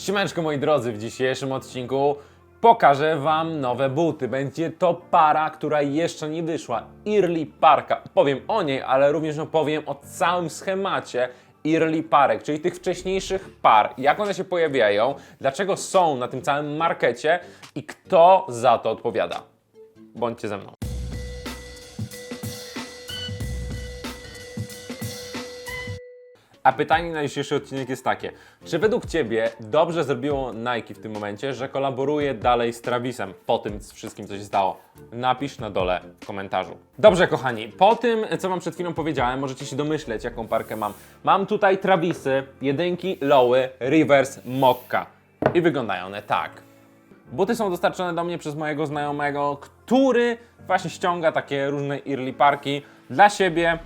Siemaneczko moi drodzy, w dzisiejszym odcinku pokażę Wam nowe buty. Będzie to para, która jeszcze nie wyszła, Early Parka. Powiem o niej, ale również opowiem o całym schemacie Early Parek, czyli tych wcześniejszych par, jak one się pojawiają, dlaczego są na tym całym markecie i kto za to odpowiada. Bądźcie ze mną. A pytanie na dzisiejszy odcinek jest takie: czy według Ciebie dobrze zrobiło Nike w tym momencie, że kolaboruje dalej z Travisem po tym wszystkim, co się stało? Napisz na dole w komentarzu. Dobrze, kochani, po tym, co Wam przed chwilą powiedziałem, możecie się domyśleć, jaką parkę mam. Mam tutaj Travisy, jedynki, lowy, reverse, mokka. I wyglądają one tak. Buty są dostarczone do mnie przez mojego znajomego, który właśnie ściąga takie różne early parki dla siebie,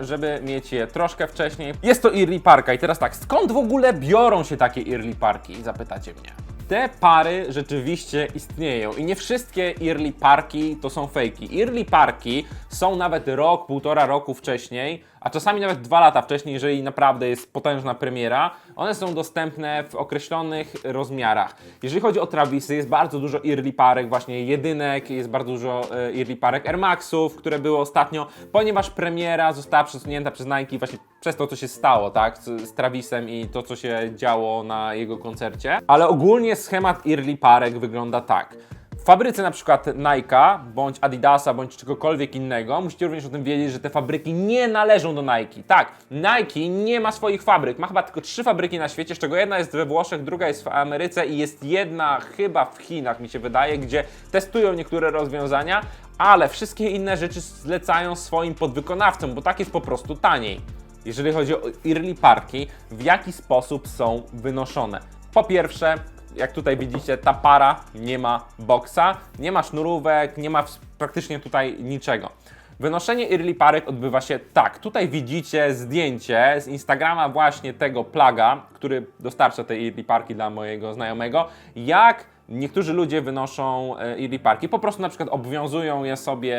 żeby mieć je troszkę wcześniej. Jest to early parka i teraz tak, skąd w ogóle biorą się takie early parki? Zapytacie mnie. Te pary rzeczywiście istnieją i nie wszystkie early parki to są fejki. Early parki są nawet rok, półtora roku wcześniej, a czasami nawet dwa lata wcześniej, jeżeli naprawdę jest potężna premiera. One są dostępne w określonych rozmiarach. Jeżeli chodzi o Travisy, jest bardzo dużo early parek, właśnie jedynek, jest bardzo dużo e, early parek Air Maxów, które były ostatnio, ponieważ premiera została przesunięta przez Nike właśnie przez to, co się stało, tak, z, Travisem i to, co się działo na jego koncercie. Ale ogólnie schemat early parek wygląda tak. Fabryce na przykład Nike'a, bądź Adidasa, bądź czegokolwiek innego, musicie również o tym wiedzieć, że te fabryki nie należą do Nike. Tak, Nike nie ma swoich fabryk, ma chyba tylko trzy fabryki na świecie, z czego jedna jest we Włoszech, druga jest w Ameryce i jest jedna chyba w Chinach, mi się wydaje, gdzie testują niektóre rozwiązania, ale wszystkie inne rzeczy zlecają swoim podwykonawcom, bo tak jest po prostu taniej. Jeżeli chodzi o early parki, w jaki sposób są wynoszone? Po pierwsze, jak tutaj widzicie, ta para nie ma boksa, nie ma sznurówek, nie ma praktycznie tutaj niczego. Wynoszenie early parek odbywa się tak. Tutaj widzicie zdjęcie z Instagrama właśnie tego plaga, który dostarcza te early parki dla mojego znajomego, jak niektórzy ludzie wynoszą e, early parki. Po prostu na przykład obwiązują je sobie,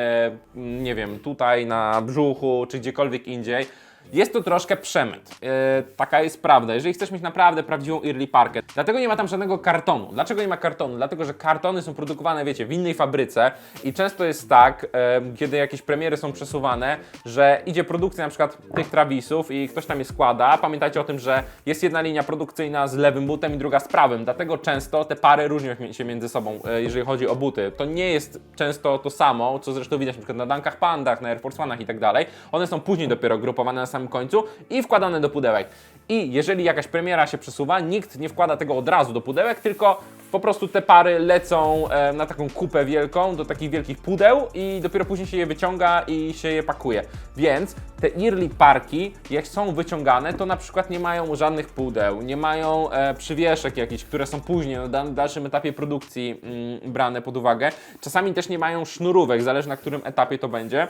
mm, nie wiem, tutaj na brzuchu czy gdziekolwiek indziej. Jest to troszkę przemyt. Yy, taka jest prawda. Jeżeli chcesz mieć naprawdę prawdziwą early parkę, dlatego nie ma tam żadnego kartonu. Dlaczego nie ma kartonu? Dlatego, że kartony są produkowane, wiecie, w innej fabryce i często jest tak, yy, kiedy jakieś premiery są przesuwane, że idzie produkcja na przykład tych Travisów i ktoś tam je składa. Pamiętajcie o tym, że jest jedna linia produkcyjna z lewym butem i druga z prawym. Dlatego często te pary różnią się między sobą, yy, jeżeli chodzi o buty. To nie jest często to samo, co zresztą widać na przykład na Dunkach Pandach, na Air Force One'ach i tak dalej. One są później dopiero grupowane na samym końcu i wkładane do pudełek. I jeżeli jakaś premiera się przesuwa, nikt nie wkłada tego od razu do pudełek, tylko po prostu te pary lecą e, na taką kupę wielką, do takich wielkich pudeł i dopiero później się je wyciąga i się je pakuje. Więc te early parki, jak są wyciągane, to na przykład nie mają żadnych pudeł, nie mają e, przywieszek jakichś, które są później na dan- dalszym etapie produkcji mm, brane pod uwagę. Czasami też nie mają sznurówek, zależy na którym etapie to będzie.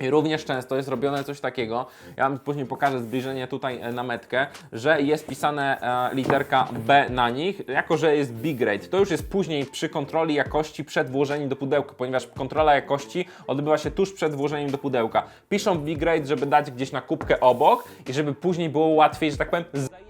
I również często jest robione coś takiego, ja Wam później pokażę zbliżenie tutaj e, na metkę, że jest pisane e, literka B na nich, jako że jest B-grade. To już jest później przy kontroli jakości przed włożeniem do pudełka, ponieważ kontrola jakości odbywa się tuż przed włożeniem do pudełka. Piszą B-grade, żeby dać gdzieś na kubkę obok i żeby później było łatwiej, że tak powiem,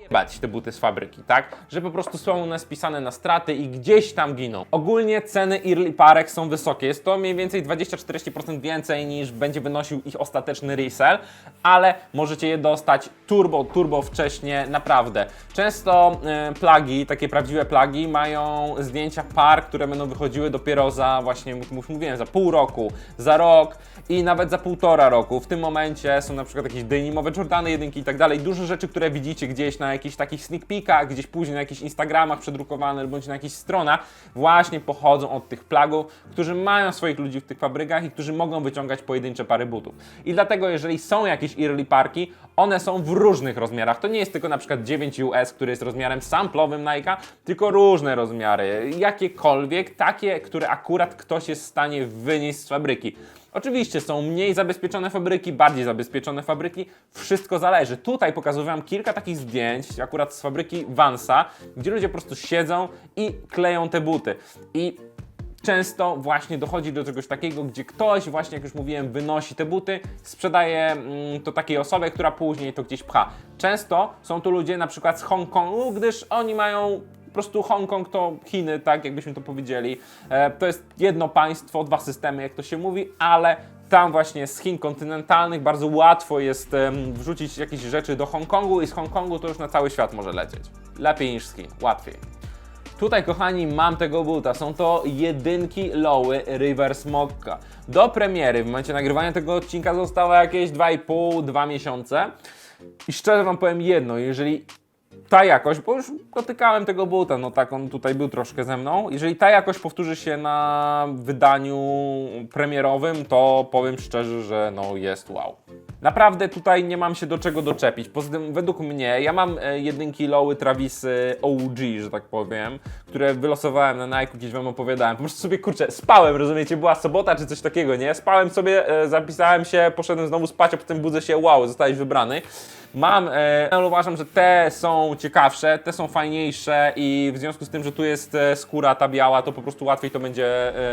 zajebać te buty z fabryki, tak? Że po prostu są one spisane na straty i gdzieś tam giną. Ogólnie ceny early parek są wysokie. Jest to mniej więcej 20-40% więcej niż będzie wynosił ich ostateczny resell, ale możecie je dostać turbo, turbo wcześnie, naprawdę. Często e, plagi, takie prawdziwe plagi mają zdjęcia par, które będą wychodziły dopiero za właśnie, już mówiłem, za pół roku, za rok i nawet za półtora roku. W tym momencie są na przykład jakieś denimowe Jordany, jedynki i tak dalej. Dużo rzeczy, które widzicie gdzieś na jakichś takich sneak peekach, gdzieś później na jakichś Instagramach przedrukowane bądź na jakichś stronach, właśnie pochodzą od tych plagów, którzy mają swoich ludzi w tych fabrykach i którzy mogą wyciągać pojedyncze pary butów. I dlatego, jeżeli są jakieś early parki, one są w różnych rozmiarach. To nie jest tylko na przykład 9 US, który jest rozmiarem samplowym Nike'a, tylko różne rozmiary. Jakiekolwiek, takie, które akurat ktoś jest w stanie wynieść z fabryki. Oczywiście są mniej zabezpieczone fabryki, bardziej zabezpieczone fabryki, wszystko zależy. Tutaj pokazuję kilka takich zdjęć, akurat z fabryki Vansa, gdzie ludzie po prostu siedzą i kleją te buty. I często właśnie dochodzi do czegoś takiego, gdzie ktoś, właśnie jak już mówiłem, wynosi te buty, sprzedaje mm, to takiej osobie, która później to gdzieś pcha. Często są to ludzie na przykład z Hongkongu, gdyż oni mają prostu Hongkong to Chiny, tak jakbyśmy to powiedzieli. E, to jest jedno państwo, dwa systemy, jak to się mówi, ale tam właśnie z Chin kontynentalnych bardzo łatwo jest wrzucić jakieś rzeczy do Hongkongu i z Hongkongu to już na cały świat może lecieć. Lepiej niż z Chin, łatwiej. Tutaj, kochani, mam tego buta. Są to jedynki Lowy Reverse Mokka. Do premiery, w momencie nagrywania tego odcinka zostało jakieś 2,5-2 miesiące. I szczerze Wam powiem jedno, jeżeli ta jakość, bo już dotykałem tego buta, no tak on tutaj był troszkę ze mną. Jeżeli ta jakość powtórzy się na wydaniu premierowym, to powiem szczerze, że no jest wow. Naprawdę tutaj nie mam się do czego doczepić. Poza tym według mnie, ja mam e, jedynki Lowy Travisy OG, że tak powiem, które wylosowałem na Nike, gdzieś wam opowiadałem. Po prostu sobie, kurczę, spałem, rozumiecie, była sobota czy coś takiego, nie? Spałem sobie, e, zapisałem się, poszedłem znowu spać, a potem budzę się, wow, zostałeś wybrany. Mam, e, ale uważam, że te są ciekawsze, te są fajniejsze i w związku z tym, że tu jest e, skóra ta biała, to po prostu łatwiej to będzie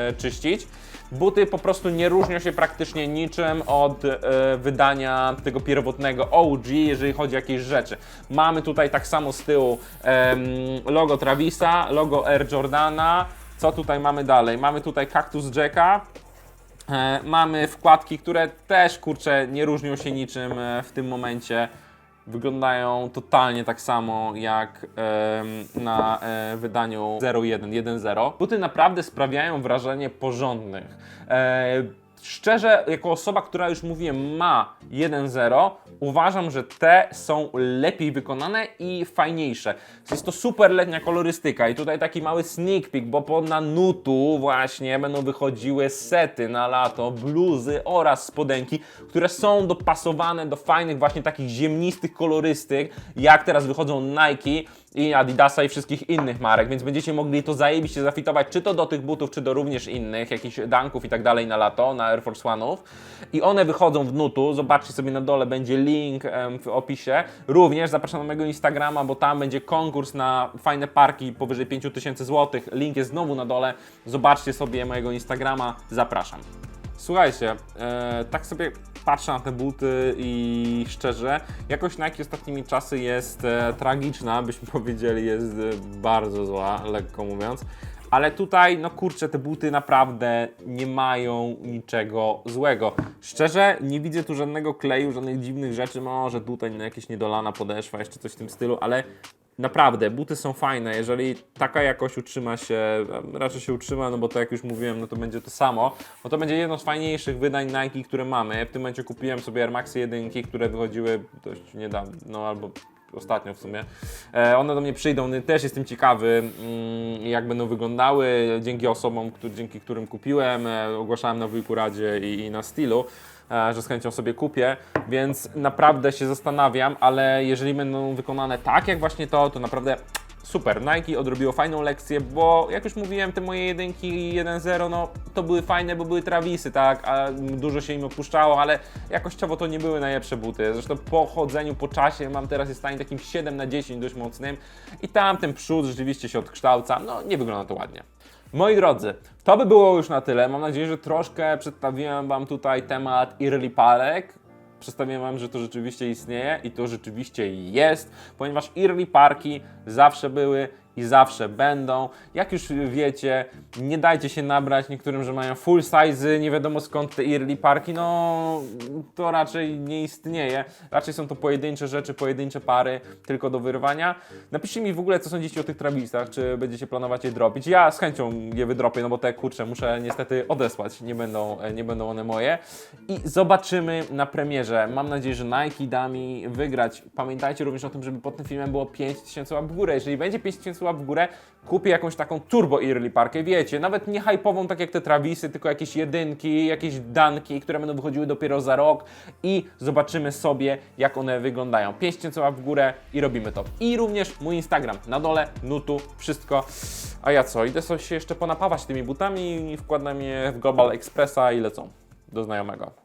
e, czyścić. Buty po prostu nie różnią się praktycznie niczym od e, wydania tego pierwotnego OG, jeżeli chodzi o jakieś rzeczy. Mamy tutaj tak samo z tyłu logo Travisa, logo Air Jordana. Co tutaj mamy dalej? Mamy tutaj Cactus Jacka, mamy wkładki, które też kurczę nie różnią się niczym w tym momencie. Wyglądają totalnie tak samo jak em, na e, wydaniu 01, 1.0. Buty naprawdę sprawiają wrażenie porządnych. E, Szczerze, jako osoba, która już mówiłem ma 1.0, uważam, że te są lepiej wykonane i fajniejsze. Jest to super letnia kolorystyka i tutaj taki mały sneak peek, bo po Nanutu właśnie będą wychodziły sety na lato, bluzy oraz spodenki, które są dopasowane do fajnych właśnie takich ziemnistych kolorystyk, jak teraz wychodzą Nike i Adidasa i wszystkich innych marek, więc będziecie mogli to zajebiście zafitować, czy to do tych butów, czy do również innych, jakichś dunków i tak dalej na lato, na Air Force One'ów. I one wychodzą w nutu, zobaczcie sobie na dole, będzie link em, w opisie. Również zapraszam na mojego Instagrama, bo tam będzie konkurs na fajne parki powyżej 5000 zł. Link jest znowu na dole. Zobaczcie sobie mojego Instagrama, zapraszam. Słuchajcie, e, tak sobie patrzę na te buty i szczerze, jakość Nike ostatnimi czasy jest e, tragiczna, byśmy powiedzieli, jest e, bardzo zła, lekko mówiąc. Ale tutaj, no kurczę, te buty naprawdę nie mają niczego złego. Szczerze, nie widzę tu żadnego kleju, żadnych dziwnych rzeczy. Może tutaj no, jakieś niedolana podeszwa, jeszcze coś w tym stylu, ale Naprawdę, buty są fajne. Jeżeli taka jakość utrzyma się, raczej się utrzyma, no bo to jak już mówiłem, no to będzie to samo, no to będzie jedno z fajniejszych wydań Nike, które mamy. W tym momencie kupiłem sobie Air Maxy 1, które wychodziły dość niedawno, no albo ostatnio w sumie. E, one do mnie przyjdą, no, też jestem ciekawy, mm, jak będą wyglądały dzięki osobom, dzięki którym kupiłem. E, ogłaszałem na Wujku Radzie i, na Stilu e, że z chęcią sobie kupię, więc naprawdę się zastanawiam, ale jeżeli będą wykonane tak jak właśnie to, to naprawdę super. Nike odrobiło fajną lekcję, bo jak już mówiłem, te moje jedynki 1.0, no to były fajne, bo były trawisy, tak, a dużo się im opuszczało, ale jakościowo to nie były najlepsze buty. Zresztą po chodzeniu, po czasie mam teraz jest stanie takim 7 na 10 dość mocnym i tam ten przód rzeczywiście się odkształca, no nie wygląda to ładnie. Moi drodzy, to by było już na tyle. Mam nadzieję, że troszkę przedstawiłem Wam tutaj temat Early Parek. Przedstawiłem Wam, że to rzeczywiście istnieje i to rzeczywiście jest, ponieważ Early Parki zawsze były i zawsze będą. Jak już wiecie, nie dajcie się nabrać niektórym, że mają full size, nie wiadomo skąd te Early Parki, no to raczej nie istnieje. Raczej są to pojedyncze rzeczy, pojedyncze pary, tylko do wyrwania. Napiszcie mi w ogóle, co sądzicie o tych trawisach, czy będziecie planować je dropić. Ja z chęcią je wydropię, no bo te kurcze muszę niestety odesłać, nie będą, nie będą one moje. I zobaczymy na premierze. Mam nadzieję, że Nike da mi wygrać. Pamiętajcie również o tym, żeby pod tym filmem było 5000 łap w górę. Jeżeli będzie 5000 w górę, kupię jakąś taką turbo early parkę, wiecie, nawet nie hypową tak jak te Travisy, tylko jakieś jedynki, jakieś danki, które będą wychodziły dopiero za rok i zobaczymy sobie, jak one wyglądają. 5000 łap w górę i robimy to. I również mój Instagram na dole, nutu, wszystko. A ja co, idę sobie jeszcze ponapawać tymi butami i wkładam je w Global Expressa i lecą do znajomego.